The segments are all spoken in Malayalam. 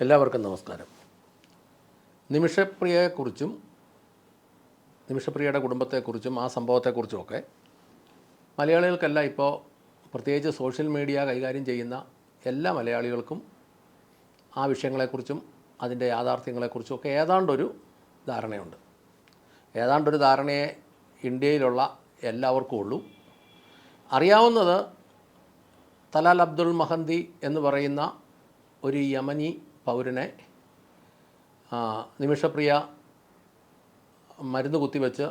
എല്ലാവർക്കും നമസ്കാരം. നിമിഷപ്രിയയെക്കുറിച്ചും നിമിഷപ്രിയയുടെ കുടുംബത്തെക്കുറിച്ചും ആ സംഭവത്തെക്കുറിച്ചുമൊക്കെ മലയാളികൾക്കല്ല ഇപ്പോൾ പ്രത്യേകിച്ച് സോഷ്യൽ മീഡിയ കൈകാര്യം ചെയ്യുന്ന എല്ലാ മലയാളികൾക്കും ആ വിഷയങ്ങളെക്കുറിച്ചും അതിന്റെ യാഥാർത്ഥ്യങ്ങളെക്കുറിച്ചും ഒക്കെ ഏതാണ്ടൊരു ധാരണയുണ്ട്. ഏതാണ്ടൊരു ധാരണയെ ഇന്ത്യയിലുള്ള എല്ലാവർക്കും ഉള്ളൂ. അറിയാവുന്നത് തലാൽ അബ്ദുൾ മഹന്തി എന്ന് പറയുന്ന ഒരു യമനി പൗരനെ നിമിഷപ്രിയ മരുന്ന് കുത്തിവെച്ച്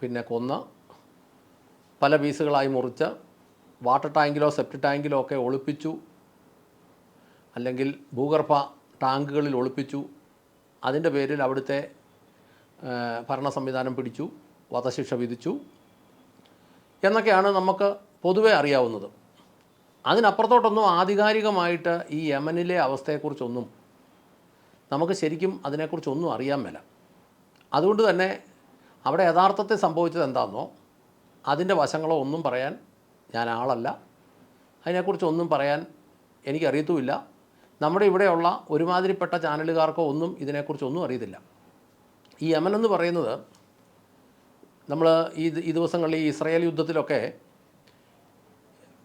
പിന്നെ കൊന്ന് പല പീസുകളായി മുറിച്ച് വാട്ടർ ടാങ്കിലോ സെപ്റ്റ് ടാങ്കിലോ ഒക്കെ ഒളിപ്പിച്ചു. അല്ലെങ്കിൽ ഭൂഗർഭ ടാങ്കുകളിൽ ഒളിപ്പിച്ചു. അതിന്റെ പേരിൽ അവിടുത്തെ ഭരണ സംവിധാനം പിടിച്ചു വധശിക്ഷ വിധിച്ചു. എന്നൊക്കെയാണ് നമുക്ക് പൊതുവെ അറിയാവുന്നത്. അതിനപ്പുറത്തോട്ടൊന്നും ആധികാരികമായിട്ട് ഈ യമനിലെ അവസ്ഥയെക്കുറിച്ചൊന്നും നമുക്ക് ശരിക്കും അതിനെക്കുറിച്ചൊന്നും അറിയാൻ മേല. അതുകൊണ്ട് തന്നെ അവിടെ യഥാർത്ഥത്തിൽ സംഭവിച്ചത് എന്താണെന്നോ അതിന്റെ വശങ്ങളോ ഒന്നും പറയാൻ ഞാൻ ആളല്ല. അതിനെക്കുറിച്ചൊന്നും പറയാൻ എനിക്കറിയത്തുമില്ല. നമ്മുടെ ഇവിടെയുള്ള ഒരുമാതിരിപ്പെട്ട ചാനലുകാർക്കോ ഒന്നും ഇതിനെക്കുറിച്ചൊന്നും അറിയത്തില്ല. ഈ യമൻ എന്ന് പറയുന്നത് നമ്മൾ ഈ ഈ ദിവസങ്ങളിൽ ഈ ഇസ്രായേൽ യുദ്ധത്തിലൊക്കെ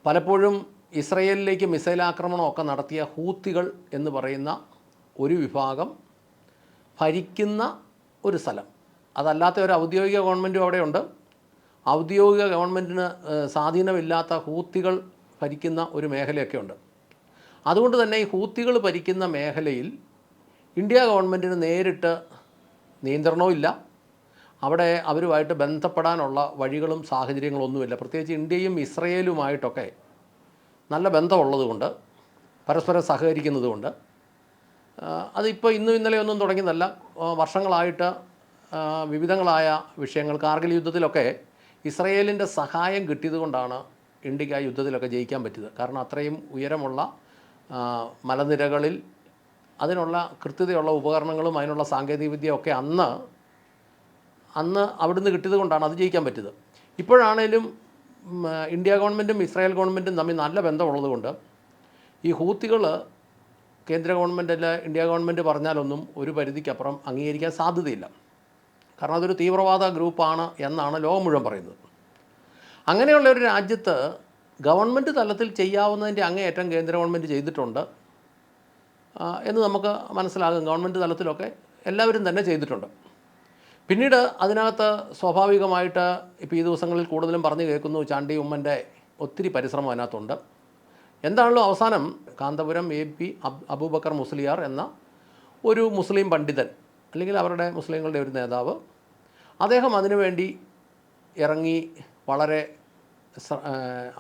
പലപ്പോഴും ഇസ്രയേലിലേക്ക് മിസൈൽ ആക്രമണമൊക്കെ നടത്തിയ ഹൂത്തികൾ എന്ന് പറയുന്ന ഒരു വിഭാഗം ഭരിക്കുന്ന ഒരു സ്ഥലം. അതല്ലാത്ത ഒരു ഔദ്യോഗിക ഗവൺമെന്റും അവിടെയുണ്ട് ഔദ്യോഗിക ഗവൺമെന്റിന് സ്വാധീനമില്ലാത്ത ഹൂത്തികൾ ഭരിക്കുന്ന ഒരു മേഖലയൊക്കെ ഉണ്ട്. അതുകൊണ്ട് തന്നെ ഈ ഹൂത്തികൾ ഭരിക്കുന്ന മേഖലയിൽ ഇന്ത്യ ഗവൺമെന്റിന് നേരിട്ട് നിയന്ത്രണവും അവിടെ അവരുമായിട്ട് ബന്ധപ്പെടാനുള്ള വഴികളും സാഹചര്യങ്ങളും ഒന്നുമില്ല പ്രത്യേകിച്ച് ഇന്ത്യയും ഇസ്രയേലുമായിട്ടൊക്കെ നല്ല ബന്ധമുള്ളതുകൊണ്ട് പരസ്പരം സഹകരിക്കുന്നതുകൊണ്ട് അതിപ്പോൾ ഇന്നും ഇന്നലെ ഒന്നും തുടങ്ങിയതല്ല. വർഷങ്ങളായിട്ട് വിവിധങ്ങളായ വിഷയങ്ങൾ കാർഗിൽ യുദ്ധത്തിലൊക്കെ ഇസ്രയേലിന്റെ സഹായം കിട്ടിയതുകൊണ്ടാണ് ഇന്ത്യയ്ക്ക് ആ യുദ്ധത്തിലൊക്കെ ജയിക്കാൻ പറ്റിയത്. കാരണം അത്രയും ഉയരമുള്ള മലനിരകളിൽ അതിനുള്ള കൃത്യതയുള്ള ഉപകരണങ്ങളും അതിനുള്ള സാങ്കേതികവിദ്യയൊക്കെ അന്ന് അന്ന് അവിടുന്ന് കിട്ടിയത് കൊണ്ടാണ് അത് ജയിക്കാൻ പറ്റിയത്. ഇപ്പോഴാണേലും ഇന്ത്യ ഗവൺമെന്റും ഇസ്രായേൽ ഗവൺമെന്റും തമ്മിൽ നല്ല ബന്ധമുള്ളതുകൊണ്ട് ഈ ഹൂത്തികൾ കേന്ദ്ര ഗവൺമെന്റ് അല്ല ഇന്ത്യ ഗവൺമെന്റ് പറഞ്ഞാലൊന്നും ഒരു പരിധിക്കപ്പുറം അംഗീകരിക്കാൻ സാധ്യതയില്ല. കാരണം അതൊരു തീവ്രവാദ ഗ്രൂപ്പാണ് എന്നാണ് ലോകം മുഴുവൻ പറയുന്നത്. അങ്ങനെയുള്ള ഒരു രാജ്യത്ത് ഗവൺമെന്റ് തലത്തിൽ ചെയ്യാവുന്നതിന്റെ അങ്ങേയറ്റം കേന്ദ്ര ഗവൺമെന്റ് ചെയ്തിട്ടുണ്ട്. എന്ന് നമുക്ക് മനസ്സിലാകും. ഗവൺമെന്റ് തലത്തിലൊക്കെ എല്ലാവരും തന്നെ ചെയ്തിട്ടുണ്ട്. പിന്നീട് അതിനകത്ത് സ്വാഭാവികമായിട്ട് ഇപ്പോൾ ഈ ദിവസങ്ങളിൽ കൂടുതലും പറഞ്ഞു കേൾക്കുന്നു ചാണ്ടി ഉമ്മന്റെ ഒത്തിരി പരിശ്രമം അതിനകത്തുണ്ട്. എന്താണല്ലോ അവസാനം കാന്തപുരം എ പി അബ് അബൂബക്കർ മുസ്ലിയാർ എന്ന ഒരു മുസ്ലിം പണ്ഡിതൻ അല്ലെങ്കിൽ അവരുടെ മുസ്ലിങ്ങളുടെ ഒരു നേതാവ് അദ്ദേഹം അതിനുവേണ്ടി ഇറങ്ങി വളരെ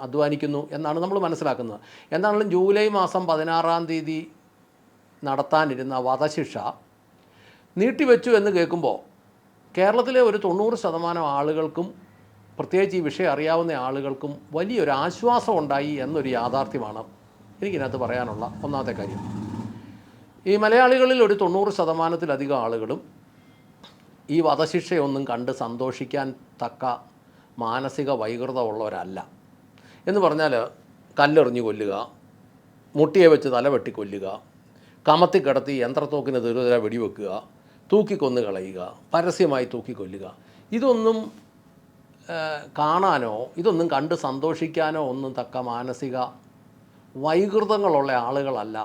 അധ്വാനിക്കുന്നു എന്നാണ് നമ്മൾ മനസ്സിലാക്കുന്നത്. എന്താണെങ്കിലും ജൂലൈ മാസം പതിനാറാം തീയതി നടത്താനിരുന്ന വധശിക്ഷ നീട്ടിവെച്ചു എന്ന് കേൾക്കുമ്പോൾ കേരളത്തിലെ ഒരു തൊണ്ണൂറ് ശതമാനം ആളുകൾക്കും പ്രത്യേകിച്ച് ഈ വിഷയം അറിയാവുന്ന ആളുകൾക്കും വലിയൊരു ആശ്വാസം ഉണ്ടായി എന്നൊരു യാഥാർത്ഥ്യമാണ് എനിക്കിതിനകത്ത് പറയാനുള്ള ഒന്നാമത്തെ കാര്യം. ഈ മലയാളികളിൽ ഒരു തൊണ്ണൂറ് ശതമാനത്തിലധികം ആളുകളും ഈ വധശിക്ഷയൊന്നും കണ്ട് സന്തോഷിക്കാൻ തക്ക മാനസിക വൈകൃതമുള്ളവരല്ല. എന്ന് പറഞ്ഞാൽ കല്ലെറിഞ്ഞു കൊല്ലുക മുട്ടിയെ വെച്ച് തല വെട്ടി കൊല്ലുക കമത്തി കിടത്തി യന്ത്രത്തോക്കിന് ദുരിതര വെടിവെക്കുക തൂക്കിക്കൊന്ന് കളയുക പരസ്യമായി തൂക്കിക്കൊല്ലുക. ഇതൊന്നും കാണാനോ ഇതൊന്നും കണ്ട് സന്തോഷിക്കാനോ ഒന്നും തക്ക മാനസിക വൈകൃതങ്ങളുള്ള ആളുകളല്ല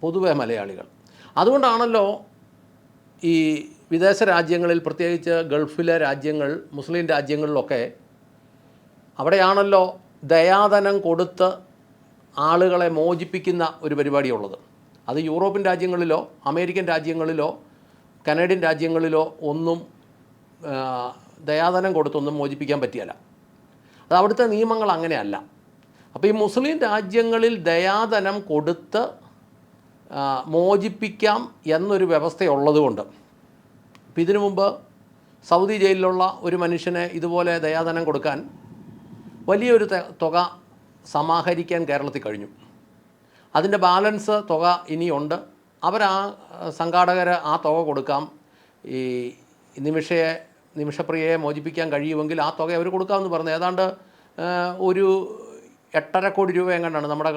പൊതുവെ മലയാളികൾ. അതുകൊണ്ടാണല്ലോ ഈ വിദേശ രാജ്യങ്ങളിൽ പ്രത്യേകിച്ച് ഗൾഫിലെ രാജ്യങ്ങൾ മുസ്ലിം രാജ്യങ്ങളിലൊക്കെ അവിടെയാണല്ലോ ദയാധനം കൊടുത്ത് ആളുകളെ മോചിപ്പിക്കുന്ന ഒരു പരിപാടിയുള്ളത്. അത് യൂറോപ്യൻ രാജ്യങ്ങളിലോ അമേരിക്കൻ രാജ്യങ്ങളിലോ കനേഡിയൻ രാജ്യങ്ങളിലോ ഒന്നും ദയാധനം കൊടുത്തൊന്നും മോചിപ്പിക്കാൻ പറ്റിയല്ല. അത് അവിടുത്തെ നിയമങ്ങൾ അങ്ങനെയല്ല. അപ്പോൾ ഈ മുസ്ലിം രാജ്യങ്ങളിൽ ദയാധനം കൊടുത്ത് മോചിപ്പിക്കാം എന്നൊരു വ്യവസ്ഥയുള്ളതുകൊണ്ട്. ഇപ്പം ഇതിനു മുമ്പ് സൗദി ജയിലിലുള്ള ഒരു മനുഷ്യനെ ഇതുപോലെ ദയാധനം കൊടുക്കാൻ വലിയൊരു തുക സമാഹരിക്കാൻ കേരളത്തിൽ കഴിഞ്ഞു. അതിന്റെ ബാലൻസ് തുക ഇനിയുണ്ട്. അവരാ സംഘാടകർ ആ തുക കൊടുക്കാം. ഈ നിമിഷയെ നിമിഷപ്രിയയെ മോചിപ്പിക്കാൻ കഴിയുമെങ്കിൽ ആ തുക അവർ കൊടുക്കാമെന്ന് പറഞ്ഞു. ഏതാണ്ട് ഒരു എട്ടര കോടി രൂപ എങ്ങാണ്ടാണ് നമ്മുടെ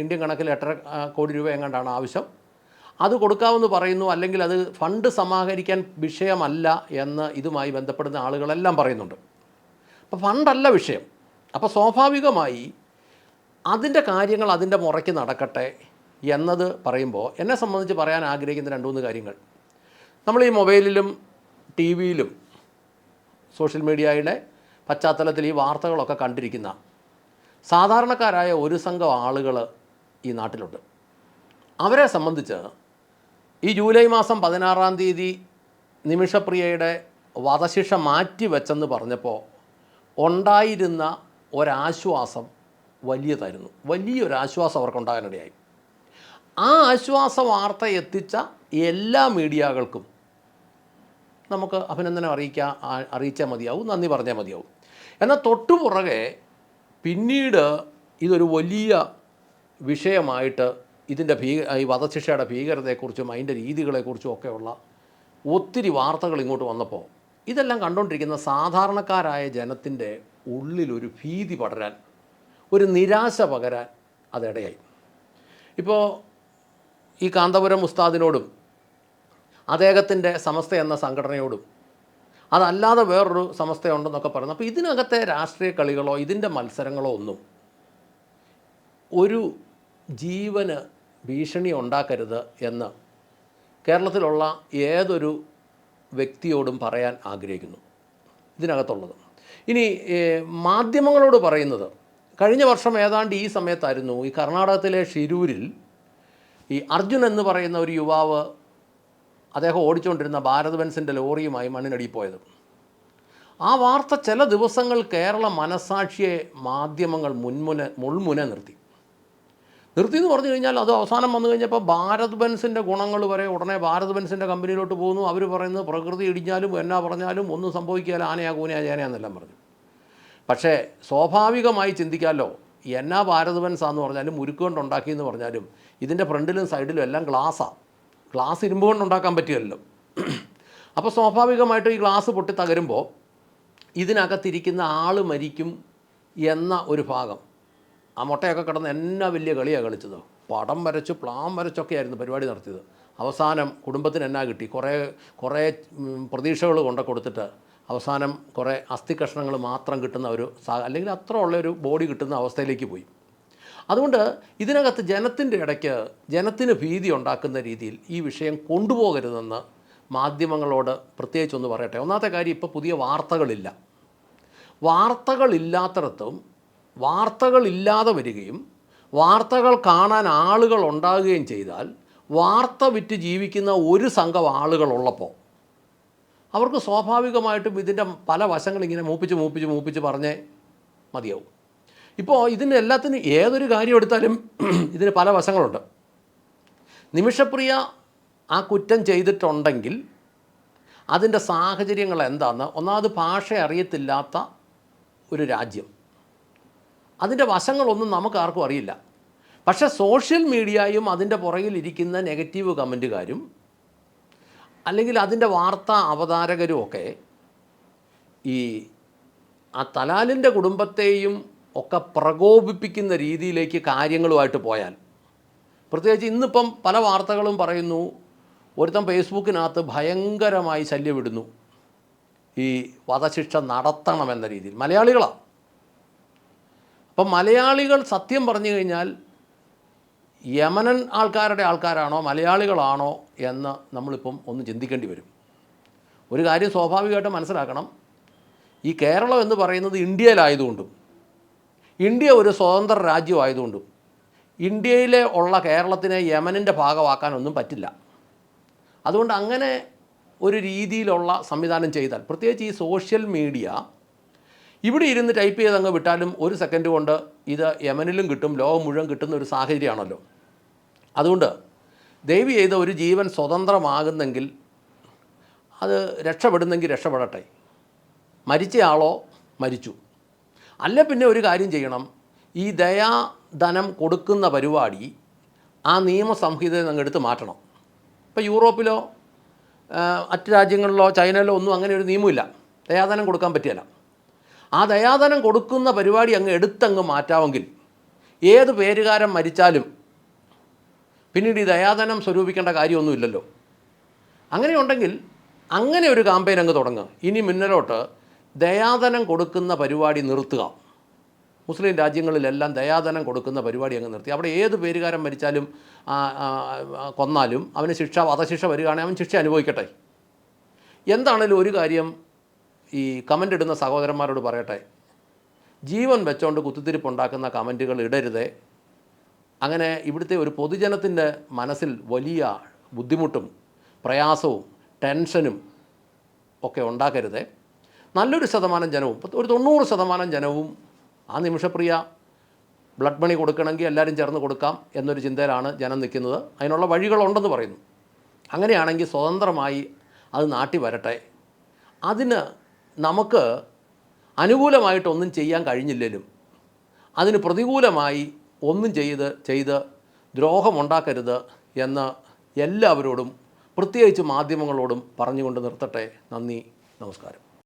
ഇന്ത്യൻ കണക്കിൽ എട്ടര കോടി രൂപ എങ്ങാണ്ടാണ് ആവശ്യം. അത് കൊടുക്കാമെന്ന് പറയുന്നു അല്ലെങ്കിൽ അത് ഫണ്ട് സമാഹരിക്കാൻ വിഷയമല്ല എന്ന് ഇതുമായി ബന്ധപ്പെടുന്ന ആളുകളെല്ലാം പറയുന്നുണ്ട്. അപ്പോൾ ഫണ്ടല്ല വിഷയം. അപ്പോൾ സ്വാഭാവികമായി അതിന്റെ കാര്യങ്ങൾ അതിന്റെ മുറയ്ക്ക് നടക്കട്ടെ. എന്നത് പറയുമ്പോൾ എന്നെ സംബന്ധിച്ച് പറയാൻ ആഗ്രഹിക്കുന്ന രണ്ട് മൂന്ന് കാര്യങ്ങൾ. നമ്മൾ ഈ മൊബൈലിലും ടി വിയിലും സോഷ്യൽ മീഡിയയുടെ പശ്ചാത്തലത്തിൽ ഈ വാർത്തകളൊക്കെ കണ്ടിരിക്കുന്ന സാധാരണക്കാരായ ഒരു സംഘം ആളുകൾ ഈ നാട്ടിലുണ്ട്. അവരെ സംബന്ധിച്ച് ഈ ജൂലൈ മാസം പതിനാറാം തീയതി നിമിഷപ്രിയയുടെ വധശിക്ഷ മാറ്റിവെച്ചെന്ന് പറഞ്ഞപ്പോൾ ഉണ്ടായിരുന്ന ഒരാശ്വാസം വലിയതായിരുന്നു. വലിയൊരാശ്വാസം അവർക്കുണ്ടാകാനിടയായി. ആ ആശ്വാസ വാർത്ത എത്തിച്ച എല്ലാ മീഡിയകൾക്കും നമുക്ക് അഭിനന്ദനം അറിയിക്കാൻ അറിയിച്ചാൽ മതിയാവും നന്ദി പറഞ്ഞാൽ മതിയാവും. എന്നാൽ തൊട്ടുപുറകെ പിന്നീട് ഇതൊരു വലിയ വിഷയമായിട്ട് ഇതിന്റെ ഭീ ഈ വധശിക്ഷയുടെ ഭീകരതയെക്കുറിച്ചും അതിന്റെ രീതികളെക്കുറിച്ചും ഒക്കെയുള്ള ഒത്തിരി വാർത്തകൾ ഇങ്ങോട്ട് വന്നപ്പോൾ ഇതെല്ലാം കണ്ടുകൊണ്ടിരിക്കുന്ന സാധാരണക്കാരായ ജനത്തിന്റെ ഉള്ളിലൊരു ഭീതി പടരാൻ ഒരു നിരാശ പകരാൻ അതിടയായി ഇപ്പോൾ ഈ കാന്തപുരം ഉസ്താദിനോടും അദ്ദേഹത്തിന്റെ സമസ്ത എന്ന സംഘടനയോടും അതല്ലാതെ വേറൊരു സമസ്തയുണ്ടെന്നൊക്കെ പറയുന്നു. അപ്പോൾ ഇതിനകത്തെ രാഷ്ട്രീയ കളികളോ ഇതിന്റെ മത്സരങ്ങളോ ഒന്നും ഒരു ജീവന് ഭീഷണി ഉണ്ടാക്കരുത് എന്ന് കേരളത്തിലുള്ള ഏതൊരു വ്യക്തിയോടും പറയാൻ ആഗ്രഹിക്കുന്നു. ഇതിനകത്തുള്ളത്. ഇനി മാധ്യമങ്ങളോട് പറയുന്നത് കഴിഞ്ഞ വർഷം ഏതാണ്ട് ഈ സമയത്തായിരുന്നു ഈ കർണാടകത്തിലെ ഷിരൂരിൽ ഈ അർജുൻ എന്ന് പറയുന്ന ഒരു യുവാവ് അദ്ദേഹം ഓടിച്ചുകൊണ്ടിരുന്ന ഭാരത് ബെൻസിന്റെ ലോറിയുമായി മണ്ണിനടിയിൽ പോയത്. ആ വാർത്ത ചില ദിവസങ്ങൾ കേരള മനസാക്ഷിയെ മാധ്യമങ്ങൾ മുൻമുന മുൾമുന നിർത്തി. നിർത്തി എന്ന് പറഞ്ഞു കഴിഞ്ഞാൽ അത് അവസാനം വന്നു കഴിഞ്ഞപ്പോൾ ഭാരത് ബെൻസിന്റെ ഗുണങ്ങൾ വരെ ഉടനെ ഭാരത് ബെൻസിന്റെ കമ്പനിയിലോട്ട് പോകുന്നു. അവർ പറയുന്നത് പ്രകൃതി ഇടിഞ്ഞാലും എന്നാ പറഞ്ഞാലും ഒന്നും സംഭവിക്കാതെ ആനയാ കൂനയാ ചേനയാന്നെല്ലാം പറഞ്ഞു. പക്ഷേ സ്വാഭാവികമായി ചിന്തിക്കാമല്ലോ എന്നാ ഭാരത് ബെൻസാന്ന് പറഞ്ഞാലും ഉരുക്ക് എന്ന് പറഞ്ഞാലും ഇതിന്റെ ഫ്രണ്ടിലും സൈഡിലും എല്ലാം ഗ്ലാസ്സാണ് ഗ്ലാസ് ഇരുമ്പ് കൊണ്ട് ഉണ്ടാക്കാൻ പറ്റുമല്ലോ അപ്പോൾ സ്വാഭാവികമായിട്ടും ഈ ഗ്ലാസ് പൊട്ടി തകരുമ്പോൾ ഇതിനകത്തിരിക്കുന്ന ആൾ മരിക്കും എന്ന ഒരു ഭാഗം. ആ മുട്ടയൊക്കെ കിടന്ന് എന്നാ വലിയ കളിയാണ് കളിച്ചത്. പടം വരച്ച് പ്ലാൻ വരച്ചൊക്കെ ആയിരുന്നു പരിപാടി നടത്തിയത്. അവസാനം കുടുംബത്തിന് എന്നാ കിട്ടി? കുറേ കുറേ പ്രതീക്ഷകൾ കൊണ്ട കൊടുത്തിട്ട് അവസാനം കുറേ അസ്ഥി കഷ്ണങ്ങൾ മാത്രം കിട്ടുന്ന ഒരു സാ അല്ലെങ്കിൽ അത്ര ഉള്ളൊരു ബോഡി കിട്ടുന്ന അവസ്ഥയിലേക്ക് പോയി. അതുകൊണ്ട് ഇതിനകത്ത് ജനത്തിന്റെ ഇടയ്ക്ക് ജനത്തിന് ഭീതി ഉണ്ടാക്കുന്ന രീതിയിൽ ഈ വിഷയം കൊണ്ടുപോകരുതെന്ന് മാധ്യമങ്ങളോട് പ്രത്യേകിച്ചൊന്ന് പറയട്ടെ. ഒന്നാമത്തെ കാര്യം ഇപ്പോൾ പുതിയ വാർത്തകളില്ല. വാർത്തകളില്ലാത്തടത്തും വാർത്തകളില്ലാതെ വരികയും വാർത്തകൾ കാണാൻ ആളുകൾ ഉണ്ടാകുകയും ചെയ്താൽ വാർത്ത വിറ്റ് ജീവിക്കുന്ന ഒരു സംഘം ആളുകളുള്ളപ്പോൾ അവർക്ക് സ്വാഭാവികമായിട്ടും ഇതിന്റെ പല വശങ്ങൾ ഇങ്ങനെ മൂപ്പിച്ച് മൂപ്പിച്ച് മൂപ്പിച്ച് പറഞ്ഞേ മതിയാവും. ഇപ്പോൾ ഇതിന്റെ എല്ലാത്തിനും ഏതൊരു കാര്യം എടുത്താലും ഇതിന് പല വശങ്ങളുണ്ട്. നിമിഷപ്രിയ ആ കുറ്റം ചെയ്തിട്ടുണ്ടെങ്കിൽ അതിന്റെ സാഹചര്യങ്ങൾ എന്താണെന്ന് ഒന്നാമത് ഭാഷ അറിയത്തില്ലാത്ത ഒരു രാജ്യം. അതിന്റെ വശങ്ങളൊന്നും നമുക്ക് ആർക്കും അറിയില്ല. പക്ഷേ സോഷ്യൽ മീഡിയയും അതിന്റെ പുറകിലിരിക്കുന്ന നെഗറ്റീവ് കമന്റുകാരും അല്ലെങ്കിൽ അതിന്റെ വാർത്താ അവതാരകരും ഒക്കെ ഈ ആ തലാലിന്റെ കുടുംബത്തെയും ഒക്കെ പ്രകോപിപ്പിക്കുന്ന രീതിയിലേക്ക് കാര്യങ്ങളുമായിട്ട് പോയാൽ. പ്രത്യേകിച്ച് ഇന്നിപ്പം പല വാർത്തകളും പറയുന്നു ഒരുത്തൻ ഫേസ്ബുക്കിനകത്ത് ഭയങ്കരമായി ശല്യമിടുന്നു ഈ വധശിക്ഷ നടത്തണമെന്ന രീതിയിൽ. മലയാളികളാണ് അപ്പം മലയാളികൾ സത്യം പറഞ്ഞു കഴിഞ്ഞാൽ യമനൻ ആൾക്കാരുടെ ആൾക്കാരാണോ മലയാളികളാണോ എന്ന് നമ്മളിപ്പം ഒന്ന് ചിന്തിക്കേണ്ടി വരും. ഒരു കാര്യം സ്വാഭാവികമായിട്ട് മനസ്സിലാക്കണം. ഈ കേരളം എന്ന് പറയുന്നത് ഇന്ത്യയിലായതുകൊണ്ടും ഇന്ത്യ ഒരു സ്വതന്ത്ര രാജ്യമായതുകൊണ്ടും ഇന്ത്യയിലെ ഉള്ള കേരളത്തിനെ യമനിന്റെ ഭാഗമാക്കാനൊന്നും പറ്റില്ല. അതുകൊണ്ട് അങ്ങനെ ഒരു രീതിയിലുള്ള സംവിധാനം ചെയ്താൽ പ്രത്യേകിച്ച് ഈ സോഷ്യൽ മീഡിയ ഇവിടെ ഇരുന്ന് ടൈപ്പ് ചെയ്ത് അങ്ങ് വിട്ടാലും ഒരു സെക്കൻഡ് കൊണ്ട് ഇത് യമനിലും കിട്ടും ലോകം മുഴുവൻ കിട്ടുന്ന ഒരു സാഹചര്യമാണല്ലോ. അതുകൊണ്ട് ദയവ് ചെയ്ത ഒരു ജീവൻ സ്വതന്ത്രമാകുന്നെങ്കിൽ അത് രക്ഷപ്പെടുന്നെങ്കിൽ രക്ഷപ്പെടട്ടെ. മരിച്ചയാളോ മരിച്ചു. അല്ല പിന്നെ ഒരു കാര്യം ചെയ്യണം. ഈ ദയാധനം കൊടുക്കുന്ന പരിപാടി ആ നിയമസംഹിതയിൽ നിന്ന് അങ്ങ് എടുത്ത് മാറ്റണം. ഇപ്പോൾ യൂറോപ്പിലോ മറ്റ് രാജ്യങ്ങളിലോ ചൈനയിലോ ഒന്നും അങ്ങനെ ഒരു നിയമമില്ല. ദയാധനം കൊടുക്കാൻ പറ്റിയല്ല. ആ ദയാധനം കൊടുക്കുന്ന പരിപാടി അങ്ങ് എടുത്തങ്ങ് മാറ്റാമെങ്കിൽ ഏത് പേരുകാരൻ മരിച്ചാലും പിന്നീട് ഈ ദയാധനം സ്വരൂപിക്കേണ്ട കാര്യമൊന്നുമില്ലല്ലോ. അങ്ങനെയുണ്ടെങ്കിൽ അങ്ങനെ ഒരു കാമ്പയിൻ അങ്ങ് തുടങ്ങുക. ഇനി മുന്നിലോട്ട് ദയാദനം കൊടുക്കുന്ന പരിപാടി നിർത്തുക. മുസ്ലിം രാജ്യങ്ങളിലെല്ലാം ദയാദനം കൊടുക്കുന്ന പരിപാടി അങ്ങ് നിർത്തി. അവിടെ ഏത് പേരുകാരൻ മരിച്ചാലും കൊന്നാലും അവന് ശിക്ഷ വധശിക്ഷ വരികയാണെങ്കിൽ അവൻ ശിക്ഷ അനുഭവിക്കട്ടെ. എന്താണേലും ഒരു കാര്യം ഈ കമന്റ് ഇടുന്ന സഹോദരന്മാരോട് പറയട്ടെ. ജീവൻ വെച്ചോണ്ട് കുത്തിത്തിരിപ്പുണ്ടാക്കുന്ന കമന്റുകൾ ഇടരുതേ. അങ്ങനെ ഇവിടുത്തെ ഒരു പൊതുജനത്തിന്റെ മനസ്സിൽ വലിയ ബുദ്ധിമുട്ടും പ്രയാസവും ടെൻഷനും ഒക്കെ ഉണ്ടാക്കരുതേ. നല്ലൊരു ശതമാനം ജനവും ഒരു തൊണ്ണൂറ് ശതമാനം ജനവും ആ നിമിഷപ്രിയ ബ്ലഡ് മണി കൊടുക്കണമെങ്കിൽ എല്ലാവരും ചേർന്ന് കൊടുക്കാം എന്നൊരു ചിന്തയിലാണ് ജനം നിൽക്കുന്നത്. അതിനുള്ള വഴികളുണ്ടെന്ന് പറയുന്നു. അങ്ങനെയാണെങ്കിൽ സ്വതന്ത്രമായി അത് നാട്ടി വരട്ടെ. അതിന് നമുക്ക് അനുകൂലമായിട്ടൊന്നും ചെയ്യാൻ കഴിഞ്ഞില്ലെങ്കിലും അതിന് പ്രതികൂലമായി ഒന്നും ചെയ്ത് ചെയ്ത് ദ്രോഹമുണ്ടാക്കരുത് എന്ന് എല്ലാവരോടും പ്രത്യേകിച്ച് മാധ്യമങ്ങളോടും പറഞ്ഞുകൊണ്ട് നിർത്തട്ടെ. നന്ദി നമസ്കാരം.